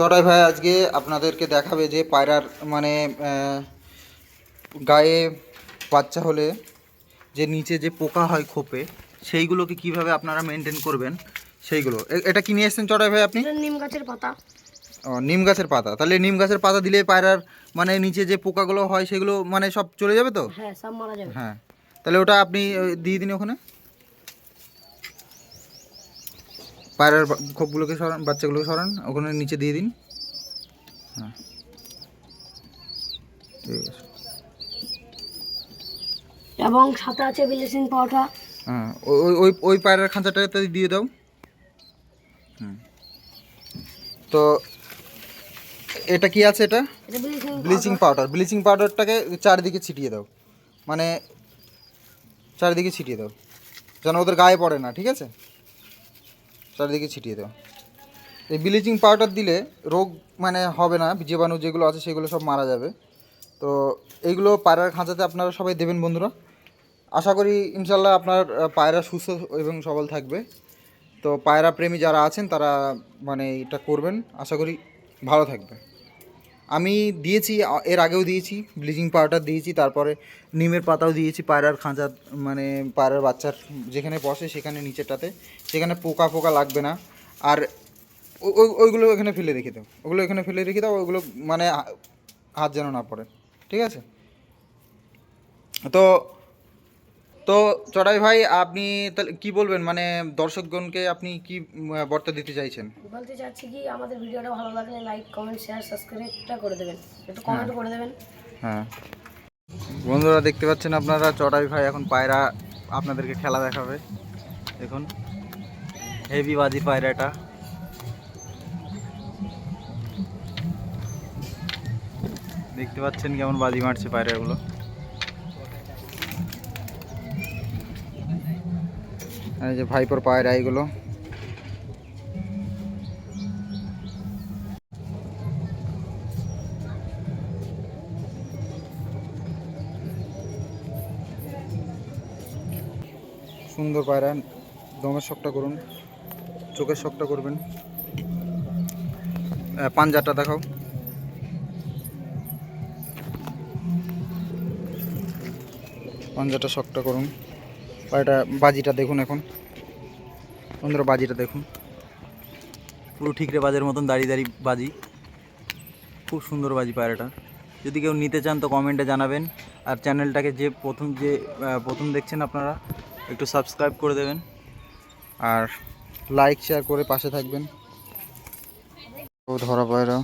চটাই ভাই আজকে আপনাদেরকে দেখাবে যে পায়রার মানে গায়ে বাচ্চা হলে যে নিচে যে পোকা হয় খোপে সেইগুলোকে কীভাবে আপনারা মেনটেন করবেন সেইগুলো। এটা কি নিয়ে এসেছেন চটাই ভাই আপনি? নিম গাছের পাতা। ও, নিম গাছের পাতা। তাহলে নিম গাছের পাতা দিলে পায়রার মানে নিচে যে পোকাগুলো হয় সেগুলো মানে সব চলে যাবে তো? হ্যাঁ সব মারা যাবে। হ্যাঁ। তাহলে ওটা আপনি দিয়ে দিন ওখানে। পায়রার খোপগুলোকে সরান বাচ্চাগুলোকে সরান ওখানে নিচে দিয়ে দিন। হ্যাঁ। ঠিক আছে। এবং সাথে আছে ব্লিচিং পাউডার। হ্যাঁ ওই- ওই ওই পায়রার খাঁচাটাতে দিয়ে দাও। হুম। তো এটা কি আছে এটা? Bleaching powder. ব্লিচিং পাউডারটাকে চারিদিকে ছিটিয়ে দাও। মানে চারিদিকে ছিটিয়ে দাও। যেন ওদের গায়ে পড়ে না ঠিক আছে? চারিদিকে ছিটিয়ে দাও এই ব্লিচিং পাউডার দিলে রোগ মানে হবে না, জীবাণু যেগুলো আছে সেগুলো সব মারা যাবে। তো এইগুলো পায়রার খাঁচাতে আপনারা সবাই দেবেন বন্ধুরা। আশা করি ইনশাল্লাহ আপনার পায়রা সুস্থ এবং সবল থাকবে। তো পায়রা প্রেমী যারা আছেন তারা মানে এটা করবেন। আশা করি ভালো থাকবে আমি দিয়েছি এর আগেও দিয়েছি, ব্লিচিং পাউডার দিয়েছি, তারপরে নিমের পাতাও দিয়েছি, পায়রার খাঁচা মানে পায়রার বাচ্চার যেখানে বসে সেখানে নিচেরটাতে সেখানে পোকা পোকা লাগবে না। আর ওইগুলো এখানে ফেলে রেখে দাও, ওগুলো এখানে ফেলে রেখে দাও ওইগুলো মানে হাত যেন না পড়ে, ঠিক আছে? তো তো চড়াই ভাই আপনি তাহলে কী বলবেন? মানে দর্শকগণকে আপনি কি বার্তা দিতে চাইছেন? বলতে চাচ্ছি কি আমাদের ভিডিওটা ভালো লাগলে লাইক কমেন্ট শেয়ার সাবস্ক্রাইবটা করে দেবেন। একটু কমেন্ট করে দেবেন। হ্যাঁ। বন্ধুরা দেখতে পাচ্ছেন আপনারা চটাই ভাই এখন পায়রা আপনাদেরকে খেলা দেখাবে। দেখুন হেভি বাজি পায়রাটা। দেখতে পাচ্ছেন কেমন বাজি মারছে পায়রাগুলো। এই যে ভাইপোর পায়রা এগুলো সুন্দর পায়রা, দমের শখটা করুন, চোখের শখটা করবেন। পাঞ্জাটা দেখাও। পাঞ্জাটা শখটা করুন। পায়রাটা বাজিটা দেখুন এখন। বন্ধুরা, বাজিটা দেখুন। পুরো ঠিকরে বাজের মতন দাঁড়িয়ে দাঁড়িয়ে বাজি। খুব সুন্দর বাজি পায়রাটা যদি কেউ নিতে চান তো কমেন্টে জানাবেন। আর চ্যানেলটাকে যে প্রথম যে প্রথম দেখছেন আপনারা, একটু সাবস্ক্রাইব করে দেবেন। আর লাইক শেয়ার করে পাশে থাকবেন। ও ধরা পায়রা।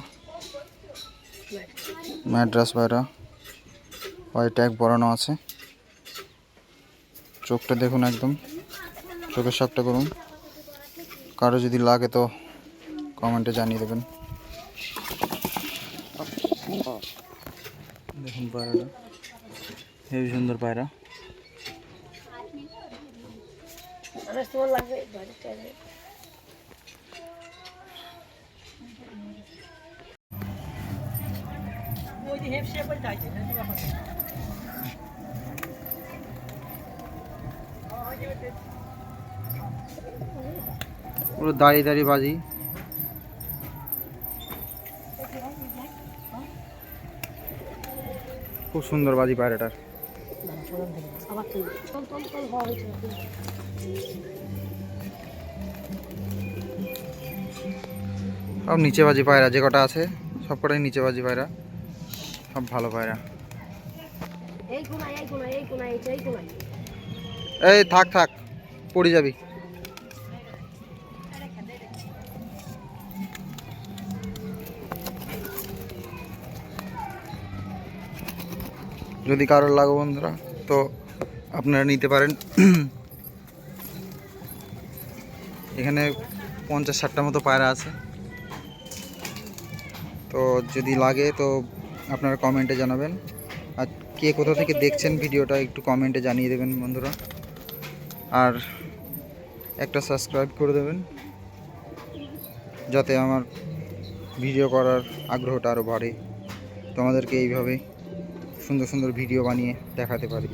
ম্যাড্রাস পায়রা। হোয়াইট ট্যাগ বড়ানো আছে। চোখটা দেখুন একদম। চোখের সাপটা করুন। কারও যদি লাগে তো কমেন্টে জানিয়ে দেবেন। দেখুন পায়রাটা। হেবি সুন্দর পায়রা। বাড়িতে আসবে। পুরো দাঁড়িয়ে দাঁড়িয়ে বাজি। খুব সুন্দর বাজি পায়রাটার। সব নিচে বাজি পায়রা, যে কটা আছে, সব কটাই নিচে বাজি পায়রা। সব ভালো পায়রা। এই কোনায় এই কোনায় এই কোনায় এই কোনায়। এই থাক থাক, পড়ে যাবি। যদি কারোর লাগো বন্ধুরা, তো আপনারা নিতে পারেন। এখানে পঞ্চাশ ষাটটা মতো পায়রা আছে। তো যদি লাগে, তো আপনারা কমেন্টে জানাবেন। আর কে কোথা থেকে দেখছেন ভিডিওটা, একটু কমেন্টে জানিয়ে দেবেন বন্ধুরা। আর একটা সাবস্ক্রাইব করে দেবেন, যাতে আমার ভিডিও করার আগ্রহটা আরও বাড়ে। তোমাদেরকে এইভাবে সুন্দর সুন্দর ভিডিও বানিয়ে দেখাতে পারি।